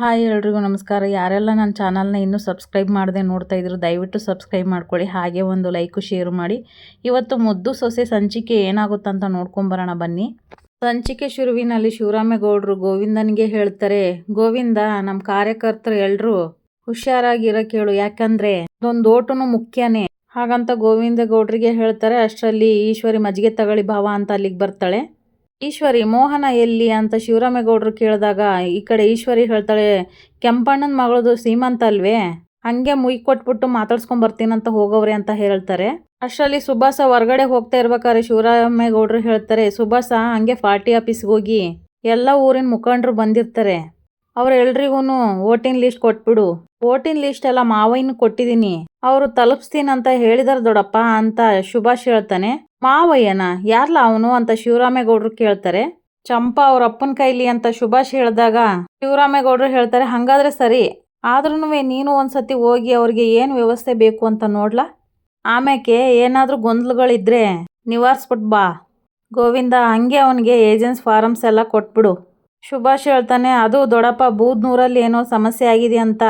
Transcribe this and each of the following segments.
Hi ಎಲ್ರಿಗೂ ನಮಸ್ಕಾರ. ಯಾರೆಲ್ಲ ನನ್ನ ಚಾನಲ್ನ ಇನ್ನೂ ಸಬ್ಸ್ಕ್ರೈಬ್ ಮಾಡದೆ ನೋಡ್ತಾ ಇದ್ರು ದಯವಿಟ್ಟು ಸಬ್ಸ್ಕ್ರೈಬ್ ಮಾಡ್ಕೊಳ್ಳಿ, ಹಾಗೆ ಒಂದು ಲೈಕು, ಶೇರ್ ಮಾಡಿ. ಇವತ್ತು ಮುದ್ದು ಸೊಸೆ ಸಂಚಿಕೆ ಏನಾಗುತ್ತಂತ ನೋಡ್ಕೊಂಬರೋಣ ಬನ್ನಿ. ಸಂಚಿಕೆ ಶುರುವಿನಲ್ಲಿ ಶಿವರಾಮೇಗೌಡರು ಗೋವಿಂದನಿಗೆ ಹೇಳ್ತಾರೆ, ಗೋವಿಂದ ನಮ್ಮ ಕಾರ್ಯಕರ್ತರು ಎಲ್ಲರೂ ಹುಷಾರಾಗಿರೋ ಕೇಳು, ಯಾಕಂದ್ರೆ ಅದೊಂದು ಓಟುನು ಮುಖ್ಯನೇ. ಹಾಗಂತ ಗೋವಿಂದ ಗೌಡ್ರಿಗೆ ಹೇಳ್ತಾರೆ, ಅಷ್ಟರಲ್ಲಿ ಈಶ್ವರಿ ಮಜ್ಜಿಗೆ ತಗೊಳ್ಳಿ ಭಾವ ಅಂತ ಅಲ್ಲಿಗೆ ಬರ್ತಾಳೆ. ಈಶ್ವರಿ, ಮೋಹನ ಎಲ್ಲಿ ಅಂತ ಶಿವರಾಮೇಗೌಡರು ಕೇಳಿದಾಗ ಈ ಕಡೆ ಈಶ್ವರಿ ಹೇಳ್ತಾಳೆ, ಕೆಂಪಣ್ಣನ ಮಗಳದು ಸೀಮಂತ ಅಲ್ವೇ? ಹಂಗೆ ಮುಯ್ ಕೊಟ್ಬಿಟ್ಟು ಮಾತಾಡ್ಸ್ಕೊಂಡ್ ಬರ್ತೀನಂತ ಹೋಗೋವ್ರೆ ಅಂತ ಹೇಳ್ತಾರೆ. ಅಷ್ಟರಲ್ಲಿ ಸುಭಾಸ ಹೊರಗಡೆ ಹೋಗ್ತಾ ಇರ್ಬೇಕಾದ್ರೆ ಶಿವರಾಮೇಗೌಡರು ಹೇಳ್ತಾರೆ, ಸುಭಾಸ, ಹಂಗೆ ಪಾರ್ಟಿ ಆಫೀಸ್ಗೆ ಹೋಗಿ ಎಲ್ಲ ಊರಿನ ಮುಖಂಡರು ಬಂದಿರ್ತಾರೆ. ಅವ್ರೆಲ್ರಿಗೂ ವೋಟಿಂಗ್ ಲಿಸ್ಟ್ ಕೊಟ್ಬಿಡು. ವೋಟಿನ ಲಿಸ್ಟ್ ಎಲ್ಲ ಮಾವಯ್ಯನ ಕೊಟ್ಟಿದ್ದೀನಿ ಅವರು ತಲುಪಿಸ್ತೀನಂತ ಹೇಳಿದಾರೆ ದೊಡ್ಡಪ್ಪ ಅಂತ ಸುಭಾಷ್ ಹೇಳ್ತಾನೆ. ಮಾವಯ್ಯನ? ಯಾರ್ಲ ಅವನು ಅಂತ ಶಿವರಾಮೇಗೌಡರು ಕೇಳ್ತಾರೆ. ಚಂಪಾ ಅವ್ರ ಅಪ್ಪನ ಕೈಲಿ ಅಂತ ಶುಭಾಷ್ ಹೇಳಿದಾಗ, ಶಿವರಾಮೇಗೌಡರು ಹೇಳ್ತಾರೆ, ಹಂಗಾದ್ರೆ ಸರಿ ಆದ್ರೂ ನೀನು ಒಂದ್ಸತಿ ಹೋಗಿ ಅವ್ರಿಗೆ ಏನು ವ್ಯವಸ್ಥೆ ಬೇಕು ಅಂತ ನೋಡ್ಲಾ? ಆಮ್ಯಾಕೆ ಏನಾದರೂ ಗೊಂದಲಗಳಿದ್ರೆ ನಿವಾರಿಸ್ಬಿಟ್ ಬಾ. ಗೋವಿಂದ, ಹಂಗೆ ಅವನಿಗೆ ಏಜೆನ್ಸ್ ಫಾರಮ್ಸ್ ಎಲ್ಲ ಕೊಟ್ಬಿಡು. ಶುಭಾಷ್ ಹೇಳ್ತಾನೆ, ಅದು ದೊಡ್ಡಪ್ಪ ಬೂದ್ನೂರಲ್ಲಿ ಏನೋ ಸಮಸ್ಯೆ ಆಗಿದೆ ಅಂತ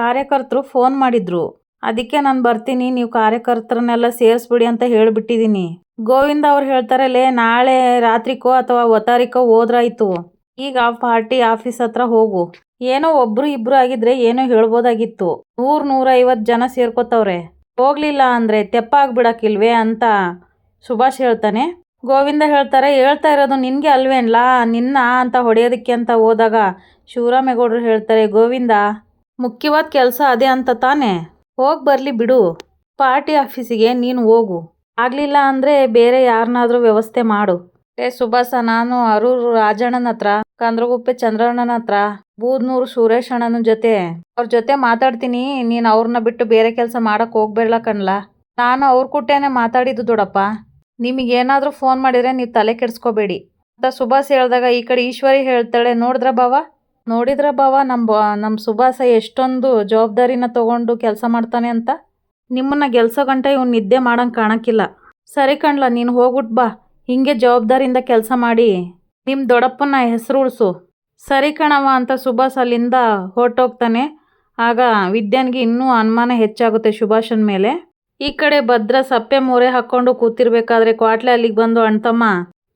ಕಾರ್ಯಕರ್ತರು ಫೋನ್ ಮಾಡಿದ್ರು. ಅದಕ್ಕೆ ನಾನು ಬರ್ತೀನಿ, ನೀವು ಕಾರ್ಯಕರ್ತರನ್ನೆಲ್ಲ ಸೇರಿಸ್ಬಿಡಿ ಅಂತ ಹೇಳ್ಬಿಟ್ಟಿದ್ದೀನಿ. ಗೋವಿಂದ ಅವ್ರು ಹೇಳ್ತಾರೆ, ಲೇ, ನಾಳೆ ರಾತ್ರಿಕೋ ಅಥವಾ ಒತ್ತಾರಿಕೋ ಹೋದ್ರಾಯ್ತು. ಈಗ ಪಾರ್ಟಿ ಆಫೀಸ್ ಹತ್ರ ಹೋಗು. ಏನೋ ಒಬ್ರು ಇಬ್ರು ಆಗಿದ್ರೆ ಏನೋ ಹೇಳ್ಬೋದಾಗಿತ್ತು. ನೂರ್ ನೂರೈವತ್ತು ಜನ ಸೇರ್ಕೋತವ್ರೆ. ಹೋಗ್ಲಿಲ್ಲ ಅಂದ್ರೆ ತೆಪ್ಪ ಆಗ್ಬಿಡಕ್ಕಿಲ್ವೇ ಅಂತ ಸುಭಾಷ್ ಹೇಳ್ತಾನೆ. ಗೋವಿಂದ ಹೇಳ್ತಾರೆ, ಹೇಳ್ತಾ ಇರೋದು ನಿನ್ಗೆ ಅಲ್ವೇನ್ಲಾ? ನಿನ್ನ ಅಂತ ಹೊಡೆಯೋದಕ್ಕೆ ಅಂತ ಹೋದಾಗ ಶಿವರಾಮೇಗೌಡರು ಹೇಳ್ತಾರೆ, ಗೋವಿಂದ, ಮುಖ್ಯವಾದ ಕೆಲಸ ಅದೇ ಅಂತ ತಾನೆ? ಹೋಗಿ ಬರಲಿ ಬಿಡು. ಪಾರ್ಟಿ ಆಫೀಸಿಗೆ ನೀನು ಹೋಗು. ಆಗಲಿಲ್ಲ ಅಂದರೆ ಬೇರೆ ಯಾರನ್ನಾದ್ರೂ ವ್ಯವಸ್ಥೆ ಮಾಡು. ಏ ಸುಭಾಸ, ನಾನು ಅರೂರು ರಾಜಣ್ಣನ ಹತ್ರ, ಕಂದ್ರಗುಪ್ಪೆ ಚಂದ್ರಣ್ಣನ ಹತ್ರ, ಬೂದ್ನೂರು ಸುರೇಶ್ ಅಣ್ಣನ ಜೊತೆ. ಅವ್ರ ಜೊತೆ ಮಾತಾಡ್ತೀನಿ, ನೀನು ಅವ್ರನ್ನ ಬಿಟ್ಟು ಬೇರೆ ಕೆಲಸ ಮಾಡಕ್ಕೆ ಹೋಗ್ಬೇಡ ಕಣ್ಲ. ನಾನು ಅವ್ರ ಕುಟ್ಟೇನೆ ಮಾತಾಡಿದ್ದು ದೊಡ್ಡಪ್ಪ ನಿಮಗೇನಾದರೂ ಫೋನ್ ಮಾಡಿದರೆ ನೀವು ತಲೆ ಕೆಡಿಸ್ಕೋಬೇಡಿ. ಅಂತ ಸುಭಾಸ್ ಹೇಳಿದಾಗ ಈ ಕಡೆ ಈಶ್ವರಿ ಹೇಳ್ತಾಳೆ, ನೋಡಿದ್ರ ಬಾವ ನೋಡಿದ್ರ ಬಾವ ನಮ್ಮ ನಮ್ಮ ಸುಭಾಸ ಎಷ್ಟೊಂದು ಜವಾಬ್ದಾರಿನ ತಗೊಂಡು ಕೆಲಸ ಮಾಡ್ತಾನೆ ಅಂತ? ನಿಮ್ಮನ್ನ ಗೆಲ್ಸೋ ಗಂಟೆ ಇವ್ನು ನಿದ್ದೆ ಮಾಡಂಗೆ ಕಾಣಕ್ಕಿಲ್ಲ. ಸರಿ ಕಣ್ಲ, ನೀನು ಹೋಗ್ಬಿಟ್ ಬಾ. ಹಿಂಗೆ ಜವಾಬ್ದಾರಿಯಿಂದ ಕೆಲಸ ಮಾಡಿ. ನಿಮ್ಮ ದೊಡ್ಡಪ್ಪನ ಹೆಸರು ಉಳಿಸು. ಸರಿ ಕಣವ ಅಂತ ಸುಭಾಷ್ ಅಲ್ಲಿಂದ ಹೊರಟೋಗ್ತಾನೆ. ಆಗ ವಿದ್ಯಾನ್ಗೆ ಇನ್ನೂ ಅನುಮಾನ ಹೆಚ್ಚಾಗುತ್ತೆ ಸುಭಾಷನ ಮೇಲೆ. ಈ ಕಡೆ ಭದ್ರ ಸಪ್ಪೆ ಮೂರೆ ಹಾಕ್ಕೊಂಡು ಕೂತಿರ್ಬೇಕಾದ್ರೆ ಕ್ವಾಟ್ಲೆ ಅಲ್ಲಿಗೆ ಬಂದು ಅಣ್ತಮ್ಮ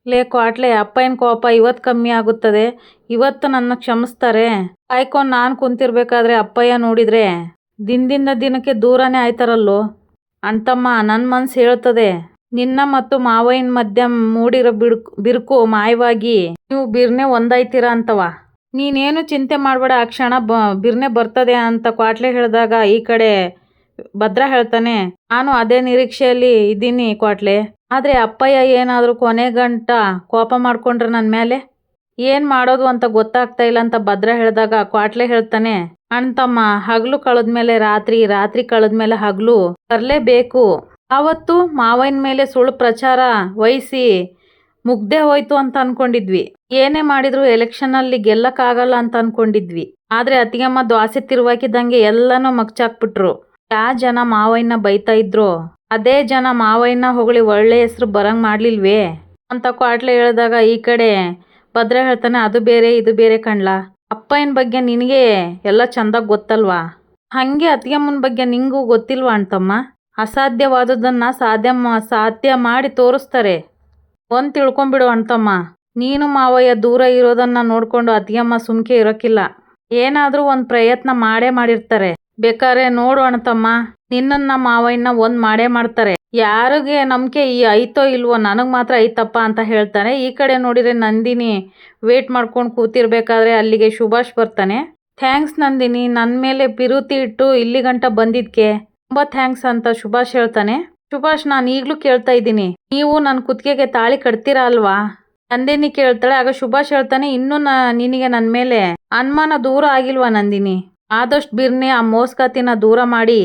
ಲೇ ಕ್ವಾಟ್ಲೆ, ಅಪ್ಪಯ್ಯನ ಕೋಪ ಇವತ್ತು ಕಮ್ಮಿ ಆಗುತ್ತದೆ. ಇವತ್ತು ನನ್ನ ಕ್ಷಮಿಸ್ತಾರೆ. ಆಯ್ಕೊಂಡು ನಾನು ಕುಂತಿರ್ಬೇಕಾದ್ರೆ ಅಪ್ಪಯ್ಯ ನೋಡಿದ್ರೆ ದಿನದಿಂದ ದಿನಕ್ಕೆ ದೂರನೇ ಆಯ್ತಾರಲ್ಲೋ? ಅಂತಮ್ಮ ನನ್ನ ಮನಸ್ಸು ಹೇಳ್ತದೆ ನಿನ್ನ ಮತ್ತು ಮಾವಯ್ಯನ ಮಧ್ಯ ಮೂಡಿರೋ ಬಿಡ್ಕು ಬಿರುಕು ಮಾಯವಾಗಿ ನೀವು ಬಿರ್ನೆ ಒಂದಾಯ್ತೀರ ಅಂತವ? ನೀನೇನು ಚಿಂತೆ ಮಾಡಬೇಡ, ಆ ಕ್ಷಣ ಬ ಬಿರ್ನೆ ಬರ್ತದೆ ಅಂತ ಕ್ವಾಟ್ಲೆ ಹೇಳಿದಾಗ ಈ ಕಡೆ ಭದ್ರ ಹೇಳ್ತಾನೆ. ನಾನು ಅದೇ ನಿರೀಕ್ಷೆಯಲ್ಲಿ ಇದ್ದೀನಿ ಕ್ವಾಟ್ಲೆ. ಆದರೆ ಅಪ್ಪಯ್ಯ ಏನಾದರೂ ಕೊನೆ ಗಂಟ ಕೋಪ ಮಾಡ್ಕೊಂಡ್ರೆ ನನ್ನ ಮೇಲೆ ಏನು ಮಾಡೋದು ಅಂತ ಗೊತ್ತಾಗ್ತಾ ಇಲ್ಲ ಅಂತ ಭದ್ರ ಹೇಳಿದಾಗ ಕ್ವಾಟ್ಲೆ ಹೇಳ್ತಾನೆ ಅಣ್ತಮ್ಮ ಹಗಲು ಕಳೆದ್ಮೇಲೆ ರಾತ್ರಿ ರಾತ್ರಿ ಕಳೆದ್ಮೇಲೆ ಹಗಲು ಬರಲೇಬೇಕು ಅವತ್ತು ಮಾವಯ್ಯನ ಮೇಲೆ ಸುಳ್ಳು ಪ್ರಚಾರ ವಹಿಸಿ ಮುಗ್ದೇ ಹೋಯ್ತು ಅಂತ ಅನ್ಕೊಂಡಿದ್ವಿ. ಏನೇ ಮಾಡಿದ್ರು ಎಲೆಕ್ಷನ್ ಅಲ್ಲಿ ಗೆಲ್ಲಕ್ಕಾಗಲ್ಲ ಅಂತ ಅನ್ಕೊಂಡಿದ್ವಿ. ಆದ್ರೆ ಅತ್ತಿಗೆಮ್ಮ ದ್ವಾಸೆ ತಿರುವಾಕಿದಂಗೆ ಎಲ್ಲನೂ ಮಗ್ಚಾಕ್ಬಿಟ್ರು. ಯಾ ಜನ ಮಾವಯ್ಯನ ಬೈತಾ ಇದ್ರು? ಅದೇ ಜನ ಮಾವಯ್ಯನ ಹೊಗಳಿ ಒಳ್ಳೆ ಹೆಸರು ಬರಂಗ್ ಮಾಡ್ಲಿಲ್ವೇ? ಅಂತ ಕ್ವಾಟ್ಲೆ ಹೇಳಿದಾಗ ಈ ಕಡೆ ಭದ್ರ ಹೇಳ್ತಾನೆ, ಅದು ಬೇರೆ, ಇದು ಬೇರೆ ಕಣ್ಲಾ. ಅಪ್ಪಯ್ಯನ ಬಗ್ಗೆ ನಿನಗೆ ಎಲ್ಲ ಚಂದಾಗಿ ಗೊತ್ತಲ್ವಾ? ಹಂಗೆ ಅತ್ತಿಗೆಮ್ಮನ ಬಗ್ಗೆ ನಿಂಗೂ ಗೊತ್ತಿಲ್ವಾ ಅಂತಮ್ಮ ಅಸಾಧ್ಯವಾದದನ್ನ ಸಾಧ್ಯ ಸಾಧ್ಯ ಮಾಡಿ ತೋರಿಸ್ತಾರೆ. ಒಂದು ತಿಳ್ಕೊಂಬಿಡು ಅಂತಮ್ಮ ನೀನು ಮಾವಯ್ಯ ದೂರ ಇರೋದನ್ನ ನೋಡ್ಕೊಂಡು ಅತ್ತಿಗೆಮ್ಮ ಸುಮ್ಕೆ ಇರೋಕ್ಕಿಲ್ಲ. ಏನಾದರೂ ಒಂದು ಪ್ರಯತ್ನ ಮಾಡೇ ಮಾಡಿರ್ತಾರೆ. ಬೇಕಾದ್ರೆ ನೋಡೋಣ ಅಣ್ತಮ್ಮ ನಿನ್ನನ್ನ ಮಾವಯ್ಯನ ಒಂದ್ ಮಾಡೇ ಮಾಡ್ತಾರೆ. ಯಾರಿಗೆ ನಂಬಿಕೆ ಈ ಐತೋ ಇಲ್ವೋ ನನಗೆ ಮಾತ್ರ ಐತಪ್ಪ ಅಂತ ಹೇಳ್ತಾನೆ. ಈ ಕಡೆ ನೋಡಿದ್ರೆ ನಂದಿನಿ ವೇಟ್ ಮಾಡ್ಕೊಂಡು ಕೂತಿರ್ಬೇಕಾದ್ರೆ ಅಲ್ಲಿಗೆ ಸುಭಾಷ್ ಬರ್ತಾನೆ. ಥ್ಯಾಂಕ್ಸ್ ನಂದಿನಿ ನನ್ನ ಮೇಲೆ ಬಿರುತಿ ಇಟ್ಟು ಇಲ್ಲಿ ಗಂಟ ಬಂದಿದ್ಕೆ? ತುಂಬ ಥ್ಯಾಂಕ್ಸ್ ಅಂತ ಸುಭಾಷ್ ಹೇಳ್ತಾನೆ. ಸುಭಾಷ್, ನಾನು ಈಗಲೂ ಕೇಳ್ತಾ ಇದ್ದೀನಿ. ನೀವು ನನ್ನ ಕುತ್ತಿಗೆಗೆ ತಾಳಿ ಕಟ್ತೀರಾ ಅಲ್ವಾ? ನಂದಿನಿ ಕೇಳ್ತಾಳೆ. ಆಗ ಸುಭಾಷ್ ಹೇಳ್ತಾನೆ, ಇನ್ನೂ ನಿನಗೆ ನನ್ನ ಮೇಲೆ ಅನುಮಾನ ದೂರ ಆಗಿಲ್ವಾ ನಂದಿನಿ? ಆದಷ್ಟು ಬಿರ್ನೆ ಆ ಮೋಸ್ಕತಿನ ದೂರ ಮಾಡಿ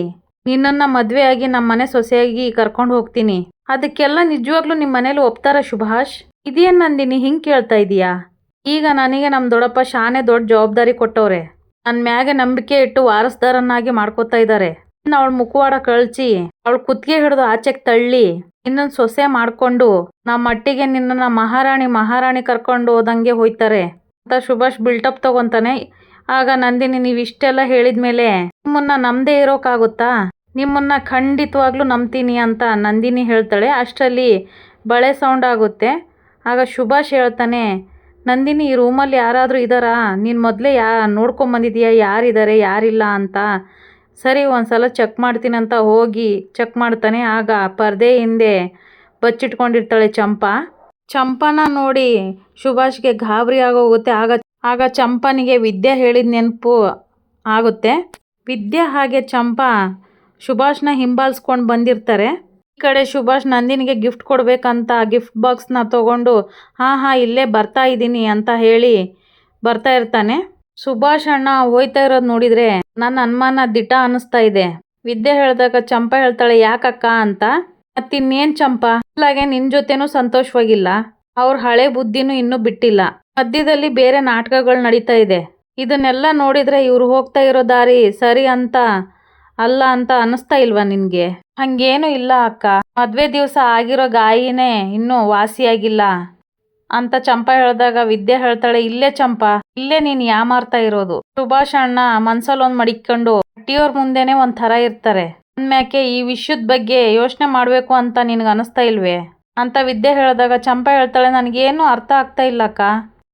ನಿನ್ನನ್ನು ಮದುವೆ ಆಗಿ ನಮ್ಮ ಮನೆ ಸೊಸೆಯಾಗಿ ಕರ್ಕೊಂಡು ಹೋಗ್ತೀನಿ. ಅದಕ್ಕೆಲ್ಲ ನಿಜವಾಗ್ಲೂ ನಿಮ್ಮ ಮನೇಲಿ ಒಪ್ತಾರ ಸುಭಾಷ್? ಇದೇನು ನಂದಿನಿ, ಹಿಂಗೆ ಕೇಳ್ತಾ ಇದೀಯಾ? ಈಗ ನನಗೆ ನಮ್ಮ ದೊಡ್ಡಪ್ಪ ಶಾನೆ ದೊಡ್ಡ ಜವಾಬ್ದಾರಿ ಕೊಟ್ಟವ್ರೆ. ನನ್ನ ಮ್ಯಾಗೆ ನಂಬಿಕೆ ಇಟ್ಟು ವಾರಸ್ದಾರನ್ನಾಗಿ ಮಾಡ್ಕೋತಾ ಇದ್ದಾರೆ ಇನ್ನು ಅವಳ ಮುಖವಾಡ ಕಳ್ಚಿ, ಅವಳು ಕುತ್ತಿಗೆ ಹಿಡಿದು ಆಚೆಗೆ ತಳ್ಳಿ, ಇನ್ನೊಂದು ಸೊಸೆ ಮಾಡ್ಕೊಂಡು ನಮ್ಮ ಮಟ್ಟಿಗೆ ನಿನ್ನನ್ನ ಮಹಾರಾಣಿ ಮಹಾರಾಣಿ ಕರ್ಕೊಂಡು ಹೋದಂಗೆ ಹೋಯ್ತಾರೆ ಅಂತ ಸುಭಾಷ್ ಬಿಲ್ಟಪ್ ತಗೊಂತಾನೆ. ಆಗ ನಂದಿನಿ ನೀವು ಇಷ್ಟೆಲ್ಲ ಹೇಳಿದ ಮೇಲೆ ನಿಮ್ಮನ್ನ ನಮ್ಮದೇ ಇರೋಕ್ಕಾಗುತ್ತಾ ನಿಮ್ಮನ್ನ ಖಂಡಿತವಾಗ್ಲೂ ನಂಬ್ತೀನಿ ಅಂತ ನಂದಿನಿ ಹೇಳ್ತಾಳೆ. ಅಷ್ಟರಲ್ಲಿ ಬಳೆ ಸೌಂಡ್ ಆಗುತ್ತೆ. ಆಗ ಸುಭಾಷ್ ಹೇಳ್ತಾನೆ, ನಂದಿನಿ, ಈ ರೂಮಲ್ಲಿ ಯಾರಾದರೂ ಇದ್ದಾರಾ ನೀನು ಮೊದಲೇ ಯಾ ನೋಡ್ಕೊಂಬಂದಿದೀಯಾ ಯಾರಿದ್ದಾರೆ ಯಾರಿಲ್ಲ ಅಂತ. ಸರಿ ಒಂದು ಸಲ ಚೆಕ್ ಮಾಡ್ತೀನಿ ಅಂತ ಹೋಗಿ ಚೆಕ್ ಮಾಡ್ತಾನೆ. ಆಗ ಪರ್ದೆ ಹಿಂದೆ ಬಚ್ಚಿಟ್ಕೊಂಡಿರ್ತಾಳೆ ಚಂಪಾ. ಚಂಪನ ನೋಡಿ ಸುಭಾಷ್ಗೆ ಗಾಬರಿ ಆಗೋಗುತ್ತೆ. ಆಗ ಆಗ ಚಂಪನಿಗೆ ವಿದ್ಯೆ ಹೇಳಿದ ನೆನಪು ಆಗುತ್ತೆ. ವಿದ್ಯೆ ಹಾಗೆ ಚಂಪಾ ಸುಭಾಷ್ನ ಹಿಂಬಾಲಿಸ್ಕೊಂಡು ಬಂದಿರ್ತಾರೆ. ಈ ಕಡೆ ಸುಭಾಷ್ ನಂದಿನಿಗೆ ಗಿಫ್ಟ್ ಕೊಡಬೇಕಂತ ಗಿಫ್ಟ್ ಬಾಕ್ಸ್ನ ತಗೊಂಡು, ಹಾಂ ಹಾಂ, ಇಲ್ಲೇ ಬರ್ತಾ ಇದ್ದೀನಿ ಅಂತ ಹೇಳಿ ಬರ್ತಾ ಇರ್ತಾನೆ. ಸುಭಾಷ್ ಅಣ್ಣ ಹೋಯ್ತಾ ಇರೋದು ನೋಡಿದರೆ ನನ್ನ ಅನುಮಾನ ದಿಟ ಅನ್ನಿಸ್ತಾ ಇದೆ. ವಿದ್ಯೆ ಹೇಳಿದಾಗ ಚಂಪಾ ಹೇಳ್ತಾಳೆ, ಯಾಕಕ್ಕ? ಅಂತ. ಮತ್ತಿನ್ನೇನು ಚಂಪಾ? ಇಲ್ಲಾಗೆ ನಿನ್ನ ಜೊತೆನೂ ಸಂತೋಷವಾಗಿಲ್ಲ. ಅವ್ರ ಹಳೆ ಬುದ್ಧಿನೂ ಇನ್ನೂ ಬಿಟ್ಟಿಲ್ಲ. ಮಧ್ಯದಲ್ಲಿ ಬೇರೆ ನಾಟಕಗಳು ನಡೀತಾ ಇದೆ. ಇದನ್ನೆಲ್ಲ ನೋಡಿದ್ರೆ ಇವ್ರು ಹೋಗ್ತಾ ಇರೋ ದಾರಿ ಸರಿ ಅಂತ, ಅಲ್ಲ ಅಂತ ಅನಿಸ್ತಾ ಇಲ್ವಾ ನಿನಗೆ? ಹಂಗೇನು ಇಲ್ಲ ಅಕ್ಕ. ಮದ್ವೆ ದಿವಸ ಆಗಿರೋ ಗಾಯಿನೇ ಇನ್ನೂ ವಾಸಿಯಾಗಿಲ್ಲ. ಅಂತ ಚಂಪಾ ಹೇಳಿದಾಗ ವಿದ್ಯೆ ಹೇಳ್ತಾಳೆ, ಇಲ್ಲೇ ಚಂಪಾ, ಇಲ್ಲೇ ನೀನು ಯಾಮಾರ್ತಾ ಇರೋದು? ಸುಭಾಷ್ ಅಣ್ಣ ಮನ್ಸಲ್ಲೊಂದು ಮಡಿಕ್ಕೊಂಡು ಅಟ್ಟಿಯವ್ರ ಮುಂದೆನೆ ಒಂದ್ ತರ ಇರ್ತಾರೆ. ಅಂದ್ಮ್ಯಾಕೆ ಈ ವಿಷಯದ ಬಗ್ಗೆ ಯೋಚನೆ ಮಾಡಬೇಕು ಅಂತ ನಿನಗೆ ಅನಿಸ್ತಾ ಇಲ್ವೇ? ಅಂತ ವಿದ್ಯೆ ಹೇಳಿದಾಗ ಚಂಪಾ ಹೇಳ್ತಾಳೆ, ನನಗೇನು ಅರ್ಥ ಆಗ್ತಾ ಇಲ್ಲ ಅಕ್ಕ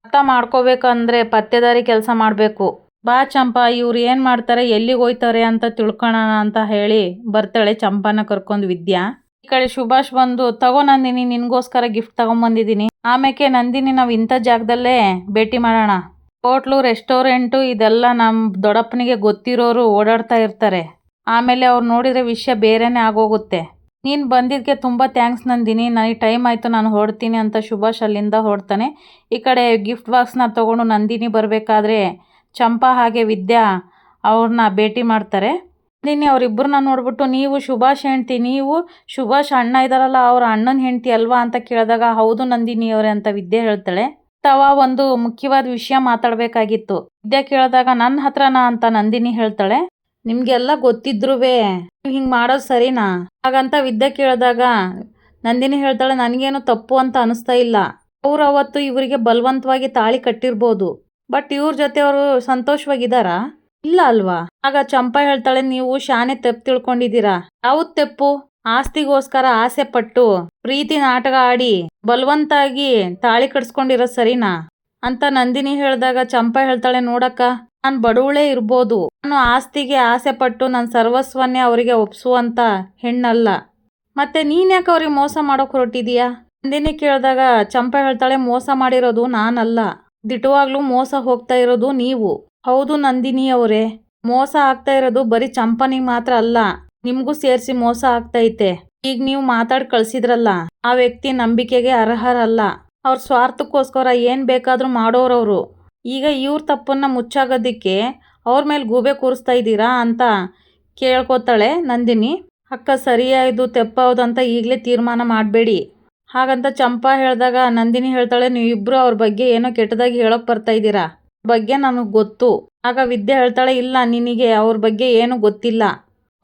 ಅರ್ಥ ಮಾಡ್ಕೋಬೇಕಂದ್ರೆ ಪತ್ತೆದಾರಿ ಕೆಲಸ ಮಾಡಬೇಕು. ಬಾ ಚಂಪಾ, ಇವ್ರು ಏನು ಮಾಡ್ತಾರೆ, ಎಲ್ಲಿಗೆ ಹೋಯ್ತಾರೆ ಅಂತ ತಿಳ್ಕೊಳ್ಳೋಣ ಅಂತ ಹೇಳಿ ಬರ್ತಾಳೆ ಚಂಪಾನ ಕರ್ಕೊಂಡು ವಿದ್ಯಾ. ಈ ಕಡೆ ಸುಭಾಷ್ ಬಂದು, ತಗೋ ನಂದಿನಿ, ನಿನ್ಗೋಸ್ಕರ ಗಿಫ್ಟ್ ತಗೊಂಬಂದಿದ್ದೀನಿ ಆಮೇಲೆ ನಂದಿನಿ ನಾವು ಇಂಥ ಜಾಗದಲ್ಲೇ ಭೇಟಿ ಮಾಡೋಣ. ಹೋಟ್ಲು, ರೆಸ್ಟೋರೆಂಟು, ಇದೆಲ್ಲ ನಮ್ಮ ದೊಡ್ಡಪ್ಪನಿಗೆ ಗೊತ್ತಿರೋರು ಓಡಾಡ್ತಾ ಇರ್ತಾರೆ. ಆಮೇಲೆ ಅವ್ರು ನೋಡಿದರೆ ವಿಷಯ ಬೇರೆನೇ ಆಗೋಗುತ್ತೆ. ನೀನು ಬಂದಿದ್ದಕ್ಕೆ ತುಂಬ ಥ್ಯಾಂಕ್ಸ್ ನಂದಿನಿ. ನನಗೆ ಟೈಮ್ ಆಯಿತು, ನಾನು ಹೊರಡ್ತೀನಿ ಅಂತ ಸುಭಾಷ್ ಅಲ್ಲಿಂದ ಹೊರಡ್ತಾನೆ. ಈ ಕಡೆ ಗಿಫ್ಟ್ ಬಾಕ್ಸ್ನ ತೊಗೊಂಡು ನಂದಿನಿ ಬರಬೇಕಾದ್ರೆ ಚಂಪಾ ಹಾಗೆ ವಿದ್ಯಾ ಅವ್ರನ್ನ ಭೇಟಿ ಮಾಡ್ತಾರೆ. ನಂದಿನಿ ಅವರಿಬ್ಬರನ್ನ ನೋಡ್ಬಿಟ್ಟು, ನೀವು ಸುಭಾಷ್ ಹೆಂಡ್ತಿ, ನೀವು ಸುಭಾಷ್ ಅಣ್ಣ ಇದ್ದಾರಲ್ಲ ಅವ್ರ ಅಣ್ಣನ ಹೆಂಡ್ತಿ ಅಲ್ವಾ? ಅಂತ ಕೇಳಿದಾಗ, ಹೌದು ನಂದಿನಿ ಅವರೇ ಅಂತ ವಿದ್ಯೆ ಹೇಳ್ತಾಳೆ. ತವ ಒಂದು ಮುಖ್ಯವಾದ ವಿಷಯ ಮಾತಾಡಬೇಕಾಗಿತ್ತು. ವಿದ್ಯೆ ಕೇಳಿದಾಗ ನನ್ನ ಹತ್ರನಾ? ಅಂತ ನಂದಿನಿ ಹೇಳ್ತಾಳೆ. ನಿಮಗೆಲ್ಲ ಗೊತ್ತಿದ್ರು ನೀವು ಹಿಂಗೆ ಮಾಡೋದು ಸರಿನಾ? ಹಾಗಂತ ವಿದ್ಯೆ ಕೇಳಿದಾಗ ನಂದಿನಿ ಹೇಳ್ತಾಳೆ, ನನಗೇನು ತಪ್ಪು ಅಂತ ಅನಿಸ್ತಾ ಇಲ್ಲ. ಅವ್ರು ಅವತ್ತು ಇವರಿಗೆ ಬಲವಂತವಾಗಿ ತಾಳಿ ಕಟ್ಟಿರ್ಬೋದು. ಬಟ್ ಇವ್ರ ಜೊತೆ ಅವರು ಸಂತೋಷವಾಗಿದ್ದಾರಾ? ಇಲ್ಲ ಅಲ್ವಾ? ಆಗ ಚಂಪಾ ಹೇಳ್ತಾಳೆ, ನೀವು ಶಾನೆ ತೆಪ್ಪು ತಿಳ್ಕೊಂಡಿದ್ದೀರಾ? ಯಾವ್ದು ತೆಪ್ಪು? ಆಸ್ತಿಗೋಸ್ಕರ ಆಸೆ ಪಟ್ಟು, ಪ್ರೀತಿ ನಾಟಕ ಆಡಿ, ಬಲವಂತಾಗಿ ತಾಳಿ ಕಟ್ಸ್ಕೊಂಡಿರೋ ಸರಿನಾ? ಅಂತ ನಂದಿನಿ ಹೇಳಿದಾಗ, ಚಂಪಾ ಹೇಳ್ತಾಳೆ ನೋಡಕ್ಕ, ನಾನು ಬಡವಳೇ ಇರ್ಬೋದು. ನಾನು ಆಸ್ತಿಗೆ ಆಸೆ ಪಟ್ಟು ನನ್ನ ಸರ್ವಸ್ವನ್ನೇ ಅವರಿಗೆ ಒಪ್ಸುವಂತ ಹೆಣ್ಣಲ್ಲ. ಮತ್ತೆ ನೀನ್ಯಾಕೆ ಅವ್ರಿಗೆ ಮೋಸ ಮಾಡೋಕೆ ಹೊರಟಿದೀಯಾ? ನಂದಿನಿ ಕೇಳಿದಾಗ, ಚಂಪಾ ಹೇಳ್ತಾಳೆ ಮೋಸ ಮಾಡಿರೋದು ನಾನಲ್ಲ. ದಿಟವಾಗ್ಲೂ ಮೋಸ ಹೋಗ್ತಾ ಇರೋದು ನೀವು. ಹೌದು ನಂದಿನಿ ಅವರೇ, ಮೋಸ ಆಗ್ತಾ ಇರೋದು ಬರೀ ಚಂಪನಿಗೆ ಮಾತ್ರ ಅಲ್ಲ, ನಿಮಗೂ ಸೇರಿಸಿ ಮೋಸ ಆಗ್ತೈತೆ. ಈಗ ನೀವು ಮಾತಾಡ್ ಕಳ್ಸಿದ್ರಲ್ಲ, ಆ ವ್ಯಕ್ತಿ ನಂಬಿಕೆಗೆ ಅರ್ಹರಲ್ಲ. ಅವ್ರ ಸ್ವಾರ್ಥಕ್ಕೋಸ್ಕರ ಏನು ಬೇಕಾದರೂ ಮಾಡೋರವರು ಈಗ ಇವ್ರ ತಪ್ಪನ್ನು ಮುಚ್ಚಾಗೋದಕ್ಕೆ ಅವ್ರ ಮೇಲೆ ಗೂಬೆ ಕೂರಿಸ್ತಾ ಇದ್ದೀರಾ ಅಂತ ಕೇಳ್ಕೊತಾಳೆ ನಂದಿನಿ. ಅಕ್ಕ ಸರಿಯಾಯ್ದು ತೆಪ್ಪೌದು ಅಂತ ಈಗಲೇ ತೀರ್ಮಾನ ಮಾಡಬೇಡಿ. ಹಾಗಂತ ಚಂಪಾ ಹೇಳಿದಾಗ ನಂದಿನಿ ಹೇಳ್ತಾಳೆ, ನೀವಿಬ್ರು ಅವ್ರ ಬಗ್ಗೆ ಏನೋ ಕೆಟ್ಟದಾಗಿ ಹೇಳೋಕೆ ಬರ್ತಾ ಇದ್ದೀರಾ? ಬಗ್ಗೆ ನನಗೆ ಗೊತ್ತು. ಆಗ ವಿದ್ಯೆ ಹೇಳ್ತಾಳೆ, ಇಲ್ಲ, ನಿನಗೆ ಅವ್ರ ಬಗ್ಗೆ ಏನೂ ಗೊತ್ತಿಲ್ಲ.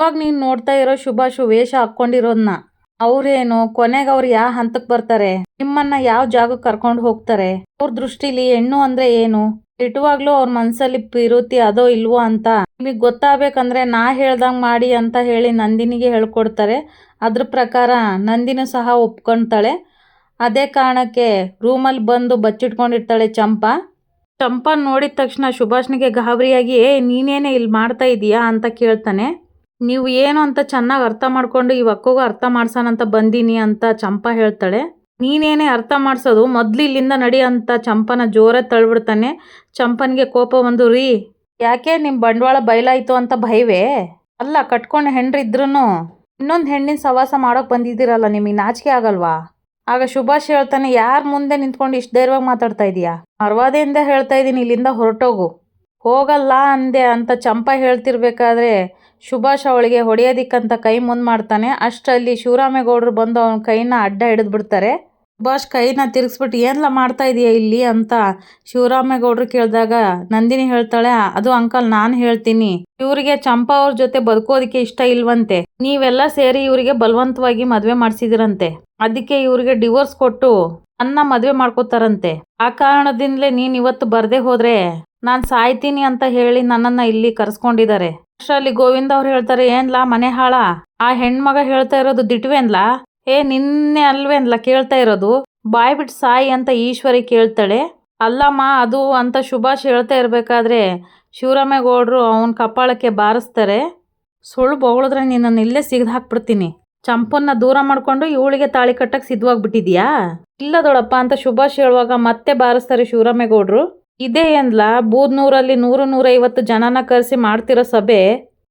ಅವಾಗ ನೀನು ನೋಡ್ತಾ ಇರೋ ಶುಭಾಶು, ವೇಷ ಹಾಕ್ಕೊಂಡಿರೋದನ್ನ ಅವ್ರೇನು ಕೊನೆಗೆ ಅವ್ರು ಯಾವ ಹಂತಕ್ಕೆ ಬರ್ತಾರೆ? ನಿಮ್ಮನ್ನ ಯಾವ ಜಾಗಕ್ಕೆ ಕರ್ಕೊಂಡು ಹೋಗ್ತಾರೆ? ಅವ್ರ ದೃಷ್ಟಿಲಿ ಹೆಣ್ಣು ಅಂದ್ರೆ ಏನು? ಇಟ್ಟುವಾಗ್ಲೂ ಅವ್ರ ಮನ್ಸಲ್ಲಿ ಪ್ರೀತಿ ಅದೋ ಇಲ್ವೋ ಅಂತ. ನಿಮಗೆ ಗೊತ್ತಾಗಬೇಕಂದ್ರೆ ನಾ ಹೇಳ್ದಂಗೆ ಮಾಡಿ ಅಂತ ಹೇಳಿ ನಂದಿನಿಗೆ ಹೇಳ್ಕೊಡ್ತಾರೆ. ಅದ್ರ ಪ್ರಕಾರ ನಂದಿನೂ ಸಹ ಒಪ್ಕೊತಾಳೆ. ಅದೇ ಕಾರಣಕ್ಕೆ ರೂಮಲ್ಲಿ ಬಂದು ಬಚ್ಚಿಟ್ಕೊಂಡಿರ್ತಾಳೆ ಚಂಪಾ. ಚಂಪಾ ನೋಡಿದ ತಕ್ಷಣ ಸುಭಾಷ್ನಿಗೆ ಗಾಬರಿಯಾಗಿ, ಏ, ನೀನೇನೇ ಇಲ್ಲಿ ಮಾಡ್ತಾ ಇದೀಯಾ? ಅಂತ ಕೇಳ್ತಾನೆ. ನೀವು ಏನು ಅಂತ ಚೆನ್ನಾಗಿ ಅರ್ಥ ಮಾಡ್ಕೊಂಡು ಈ ಅಕ್ಕಗೂ ಅರ್ಥ ಮಾಡ್ಸೋಣಂತ ಬಂದೀನಿ ಅಂತ ಚಂಪಾ ಹೇಳ್ತಾಳೆ. ನೀನೇನೇ ಅರ್ಥ ಮಾಡಿಸೋದು, ಮೊದ್ಲು ಇಲ್ಲಿಂದ ನಡಿ ಅಂತ ಚಂಪನ ಜೋರ ತಳ್ಬಿಡ್ತಾನೆ. ಚಂಪನಿಗೆ ಕೋಪ ಬಂದು, ರೀ, ಯಾಕೆ ನಿಮ್ಮ ಬಂಡವಾಳ ಬಯಲಾಯಿತು ಅಂತ ಭಯವೇ? ಅಲ್ಲ, ಕಟ್ಕೊಂಡು ಹೆಣ್ರಿದ್ರೂ ಇನ್ನೊಂದು ಹೆಣ್ಣಿನ ಸವಾಸ ಮಾಡೋಕೆ ಬಂದಿದ್ದೀರಲ್ಲ, ನಿಮಗೆ ನಾಚಿಕೆ ಆಗಲ್ವಾ? ಆಗ ಶುಭಾಷ್ ಹೇಳ್ತಾನೆ, ಯಾರ ಮುಂದೆ ನಿಂತ್ಕೊಂಡು ಇಷ್ಟು ಧೈರ್ಯವಾಗಿ ಮಾತಾಡ್ತಾ ಇದೀಯಾ? ಅರ್ವಾದೆಯಿಂದ ಹೇಳ್ತಾ ಇದ್ದೀನಿ ಇಲ್ಲಿಂದ ಹೊರಟೋಗು. ಹೋಗಲ್ಲ ಅಂದೆ ಅಂತ ಚಂಪ ಹೇಳ್ತಿರ್ಬೇಕಾದ್ರೆ ಸುಭಾಷ್ ಅವಳಿಗೆ ಹೊಡೆಯೋದಿಕ್ಕಂತ ಕೈ ಮುಂದೆ ಮಾಡ್ತಾನೆ. ಅಷ್ಟರಲ್ಲಿ ಶಿವರಾಮೇಗೌಡರು ಬಂದು ಅವನ ಕೈನ ಅಡ್ಡ ಹಿಡಿದು ಬಿಡ್ತಾರೆ. ಸುಭಾಷ್ ಕೈನ ತಿರ್ಗಿಸ್ಬಿಟ್ಟು ಏನೆಲ್ಲ ಮಾಡ್ತಾ ಇದೀಯ ಇಲ್ಲಿ ಅಂತ ಶಿವರಾಮೇಗೌಡರು ಕೇಳಿದಾಗ, ನಂದಿನಿ ಹೇಳ್ತಾಳೆ, ಅದು ಅಂಕಲ್, ನಾನು ಹೇಳ್ತೀನಿ. ಇವರಿಗೆ ಚಂಪಾ ಅವ್ರ ಜೊತೆ ಬದುಕೋದಕ್ಕೆ ಇಷ್ಟ ಇಲ್ವಂತೆ. ನೀವೆಲ್ಲ ಸೇರಿ ಇವರಿಗೆ ಬಲವಂತವಾಗಿ ಮದುವೆ ಮಾಡಿಸಿದಿರಂತೆ. ಅದಕ್ಕೆ ಇವರಿಗೆ ಡಿವೋರ್ಸ್ ಕೊಟ್ಟು ಅನ್ನ ಮದುವೆ ಮಾಡ್ಕೋತಾರಂತೆ. ಆ ಕಾರಣದಿಂದಲೇ ನೀನ್ ಇವತ್ತು ಬರ್ದೇ ಹೋದ್ರೆ ನಾನ್ ಸಾಯ್ತೀನಿ ಅಂತ ಹೇಳಿ ನನ್ನನ್ನ ಇಲ್ಲಿ ಕರ್ಸ್ಕೊಂಡಿದ್ದಾರೆ. ಅಷ್ಟರಲ್ಲಿ ಗೋವಿಂದ ಅವ್ರು ಹೇಳ್ತಾರೆ, ಏನ್ಲಾ ಮನೆ ಹಾಳ? ಆ ಹೆಣ್ಮಗ ಹೇಳ್ತಾ ಇರೋದು ದಿಟ್ವೇನ್ಲಾ? ಏ, ನಿನ್ನೆ ಅಲ್ವೇನ್ಲಾ ಕೇಳ್ತಾ ಇರೋದು? ಬಾಯ್ ಬಿಟ್ ಸಾಯಿ ಅಂತ ಈಶ್ವರಿ ಕೇಳ್ತಾಳೆ. ಅಲ್ಲಮ್ಮ, ಅದು ಅಂತ ಶುಭಾಷ್ ಹೇಳ್ತಾ ಇರ್ಬೇಕಾದ್ರೆ ಶಿವರಾಮೇಗೌಡರು ಅವನ ಕಪಾಳಕ್ಕೆ ಬಾರಿಸ್ತಾರೆ. ಸುಳ್ಳು ಬೊಗಳಿದ್ರೆ ನಿನ್ನನ್ನು ಇಲ್ಲೇ ಸಿಗ್ದು ಹಾಕ್ಬಿಡ್ತೀನಿ. ಚಂಪನ್ನ ದೂರ ಮಾಡ್ಕೊಂಡು ಇವಳಿಗೆ ತಾಳಿ ಕಟ್ಟಕ್ಕೆ ಸಿದ್ಧವಾಗ್ಬಿಟ್ಟಿದ್ಯಾ? ಇಲ್ಲ ದೊಡಪ್ಪ, ಅಂತ ಶುಭಾಷ್ ಹೇಳುವಾಗ ಮತ್ತೆ ಬಾರಿಸ್ತಾರೆ ಶಿವರಾಮೇಗೌಡರು. ಇದೇ ಬೂದ್ ಬೂದ್ನೂರಲ್ಲಿ ನೂರು ನೂರೈವತ್ತು ಜನನ ಕರೆಸಿ ಮಾಡ್ತಿರೋ ಸಭೆ,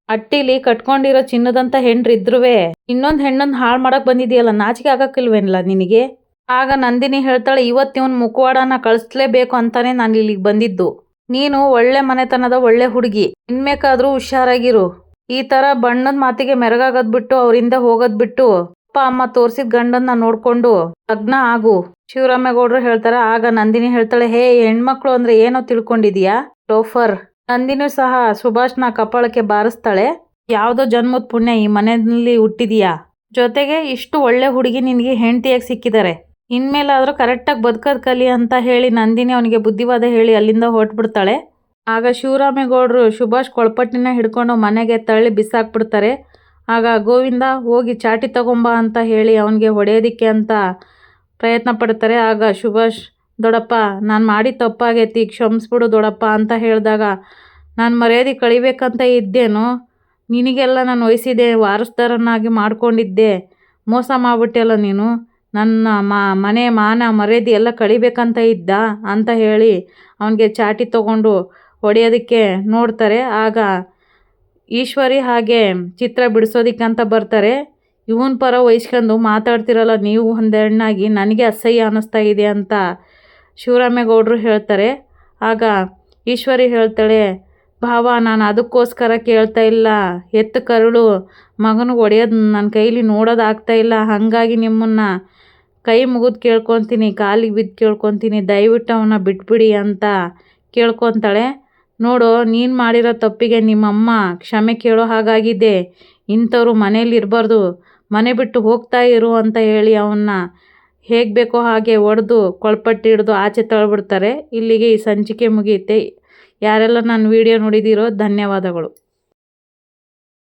ಅಟ್ಟಿಲಿ ಕಟ್ಕೊಂಡಿರೋ ಚಿನ್ನದಂತ ಹೆಣ್ರಿದ್ರುವೆ. ಇನ್ನೊಂದು ಹೆಣ್ಣನ್ನು ಹಾಳು ಮಾಡಕ್ ಬಂದಿದೆಯಲ್ಲ, ನಾಚಿಕೆ ಆಗಕ್ಕಿಲ್ವೇನ್ಲ ನಿನಗೆ? ಆಗ ನಂದಿನಿ ಹೇಳ್ತಾಳೆ, ಇವತ್ತು ಇವನ್ ಮುಖವಾಡನ ಕಳಿಸ್ಲೇಬೇಕು ಅಂತಾನೆ ನಾನು ಇಲ್ಲಿಗೆ ಬಂದಿದ್ದು. ನೀನು ಒಳ್ಳೆ ಮನೆತನದ ಒಳ್ಳೆ ಹುಡುಗಿ. ಇನ್ಮೇಕಾದ್ರೂ ಹುಷಾರಾಗಿರು. ಈ ತರ ಬಣ್ಣದ ಮಾತಿಗೆ ಮೆರಗಾಗದ್ ಬಿಟ್ಟು ಅವರಿಂದ ಹೋಗೋದ್ ಬಿಟ್ಟು ಅಪ್ಪ, ಅಮ್ಮ ತೋರ್ಸಿದ ಗಂಡನ್ನ ನೋಡ್ಕೊಂಡು ಲಗ್ನ ಆಗು. ಶಿವರಾಮೇಗೌಡರು ಹೇಳ್ತಾರೆ, ಆಗ ನಂದಿನಿ ಹೇಳ್ತಾಳೆ, ಹೇ, ಹೆಣ್ಮಕ್ಳು ಅಂದ್ರೆ ಏನೋ ತಿಳ್ಕೊಂಡಿದೀಯಾ? ಟೋಫರ್ ನಂದಿನೂ ಸಹ ಸುಭಾಷ್ನ ಕಪಾಳಕ್ಕೆ ಬಾರಿಸ್ತಾಳೆ. ಯಾವ್ದೋ ಜನ್ಮದ ಪುಣ್ಯ ಈ ಮನೆಯಲ್ಲಿ ಹುಟ್ಟಿದೀಯಾ? ಜೊತೆಗೆ ಇಷ್ಟು ಒಳ್ಳೆ ಹುಡುಗಿ ನಿನಗೆ ಹೆಂಡತಿಯಾಗಿ ಸಿಕ್ಕಿದ್ದಾರೆ ಇನ್ಮೇಲಾದ್ರೂ ಕರೆಕ್ಟಾಗಿ ಬದುಕೋದ್ ಕಲಿ ಅಂತ ಹೇಳಿ ನಂದಿನಿ ಅವನಿಗೆ ಬುದ್ಧಿವಾದ ಹೇಳಿ ಅಲ್ಲಿಂದ ಹೊರಟ್ಬಿಡ್ತಾಳೆ. ಆಗ ಶಿವರಾಮೇಗೌಡರು ಸುಭಾಷ್ ಕೊಳಪಟ್ಟಿನ ಹಿಡ್ಕೊಂಡು ಮನೆಗೆ ತಳ್ಳಿ ಬಿಸಾಕ್ಬಿಡ್ತಾರೆ. ಆಗ ಗೋವಿಂದ, ಹೋಗಿ ಚಾಟಿ ತಗೊಂಬ ಅಂತ ಹೇಳಿ ಅವನಿಗೆ ಹೊಡೆಯೋದಿಕ್ಕೆ ಅಂತ ಪ್ರಯತ್ನ ಪಡ್ತಾರೆ. ಆಗ ಸುಭಾಷ್, ದೊಡಪ್ಪ, ನಾನು ಮಾಡಿ ತಪ್ಪಾಗೈತಿ, ಕ್ಷಮಿಸ್ಬಿಡು ದೊಡಪ್ಪ ಅಂತ ಹೇಳಿದಾಗ, ನಾನು ಮರ್ಯಾದೆ ಕಳಿಬೇಕಂತ ಇದ್ದೇನು? ನಿನಗೆಲ್ಲ ನಾನು ವಹಿಸಿದೆ ವಾರಸ್ದಾರನಾಗಿ ಮಾಡ್ಕೊಂಡಿದ್ದೆ. ಮೋಸ ಮಾಡಿಬಿಟ್ಟೆಲ್ಲ ನೀನು? ನನ್ನ ಮಾ, ಮನೆ ಮಾನ ಮರ್ಯಾದೆ ಎಲ್ಲ ಕಳಿಬೇಕಂತ ಇದ್ದ? ಅಂತ ಹೇಳಿ ಅವನಿಗೆ ಚಾಟಿ ತಗೊಂಡು ಹೊಡೆಯೋದಕ್ಕೆ ನೋಡ್ತಾರೆ. ಆಗ ಈಶ್ವರಿ ಹಾಗೆ ಚಿತ್ರ ಬಿಡಿಸೋದಿಕ್ಕಂತ ಬರ್ತಾರೆ. ಇವನ ಪರ ವಹಿಸ್ಕೊಂಡು ಮಾತಾಡ್ತಿರಲ್ಲ, ನೀವು ಒಂದು ಹೆಣ್ಣಾಗಿ ನನಗೆ ಅಸಹ್ಯ ಅನ್ನಿಸ್ತಾ ಇದೆ ಅಂತ ಶಿವರಾಮೇಗೌಡರು ಹೇಳ್ತಾರೆ. ಆಗ ಈಶ್ವರಿ ಹೇಳ್ತಾಳೆ, ಭಾವ, ನಾನು ಅದಕ್ಕೋಸ್ಕರ ಕೇಳ್ತಾ ಇಲ್ಲ. ಎತ್ತು ಕರುಳು ಮಗನಿಗೆ ಒಡೆಯೋದು ನನ್ನ ಕೈಲಿ ನೋಡೋದಾಗ್ತಾ ಇಲ್ಲ. ಹಾಗಾಗಿ ನಿಮ್ಮನ್ನು ಕೈ ಮುಗಿದು ಕೇಳ್ಕೊತೀನಿ, ಕಾಲಿಗೆ ಬಿದ್ದು ಕೇಳ್ಕೊತೀನಿ. ದಯವಿಟ್ಟು ಅವನ್ನ ಬಿಟ್ಬಿಡಿ ಅಂತ ಕೇಳ್ಕೊತಾಳೆ. ನೋಡು, ನೀನು ಮಾಡಿರೋ ತಪ್ಪಿಗೆ ನಿಮ್ಮಮ್ಮ ಕ್ಷಮೆ ಕೇಳೋ ಹಾಗಾಗಿದೆ. ಇಂಥವ್ರು ಮನೇಲಿರಬಾರ್ದು ಮನೆ ಬಿಟ್ಟು ಹೋಗ್ತಾ ಇರು ಅಂತ ಹೇಳಿ ಅವನ್ನ ಹೇಗೆ ಬೇಕೋ ಹಾಗೆ ಒಡೆದು ಕೊಳ್ಪಟ್ಟಿ ಹಿಡ್ದು ಆಚೆ ತಳ್ಬಿಡ್ತಾರೆ. ಇಲ್ಲಿಗೆ ಈ ಸಂಚಿಕೆ ಮುಗಿಯುತ್ತೆ. ಯಾರೆಲ್ಲ ನನ್ನ ವಿಡಿಯೋ ನೋಡಿದ್ದೀರೋ ಧನ್ಯವಾದಗಳು.